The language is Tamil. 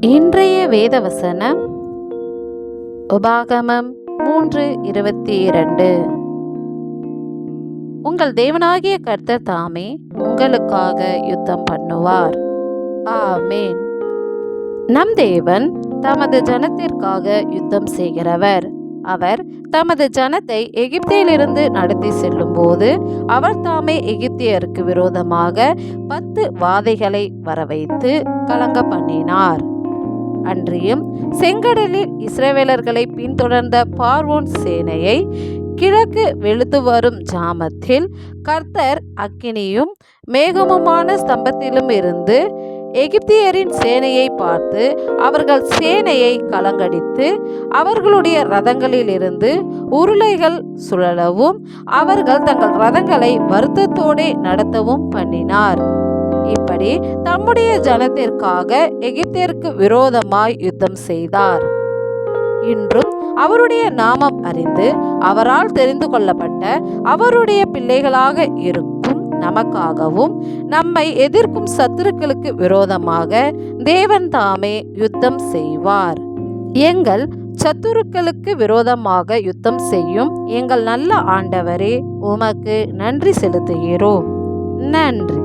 இன்றைய வேத வசனம் உபாகமம் மூன்று இருபத்தி இரண்டு. உங்கள் தேவனாகிய கர்த்தர் தாமே உங்களுக்காக யுத்தம் பண்ணுவார். ஆமேன். நம் தேவன் தமது ஜனத்திற்காக யுத்தம் செய்கிறவர். அவர் தமது ஜனத்தை எகிப்தியிலிருந்து நடத்தி செல்லும்போது அவர் தாமே எகிப்தியருக்கு விரோதமாக பத்து வாதைகளை வரவைத்து கலங்க பண்ணினார். அன்றியும் செங்கடலில் இஸ்ரேவேலர்களை பின்தொடர்ந்த பார்வோன் சேனையை கிழக்கு வெளுத்து வரும் ஜாமத்தில் கர்த்தர் அக்கினியும் மேகமுமான ஸ்தம்பத்திலும் இருந்து எகிப்தியரின் சேனையை பார்த்து அவர்கள் சேனையை கலங்கடித்து அவர்களுடைய ரதங்களிலிருந்து உருளைகள் சுழலவும் அவர்கள் தங்கள் ரதங்களை வருத்தத்தோடே நடத்தவும் பண்ணினார். இப்படி தம்முடைய ஜனத்திற்காக எகிப்தியருக்கு விரோதமாய் யுத்தம் செய்தார். இன்றும் அவருடைய நாமம் அறிந்து அவரால் தெரிந்து கொள்ளப்பட்ட அவருடைய பிள்ளைகளாக இருக்கும் நமக்காகவும் நம்மை எதிர்க்கும் சத்துருக்களுக்கு விரோதமாக தேவன் தாமே யுத்தம் செய்வார். எங்கள் சத்துருக்களுக்கு விரோதமாக யுத்தம் செய்யும் எங்கள் நல்ல ஆண்டவரே உமக்கு நன்றி செலுத்துகிறோம். நன்றி.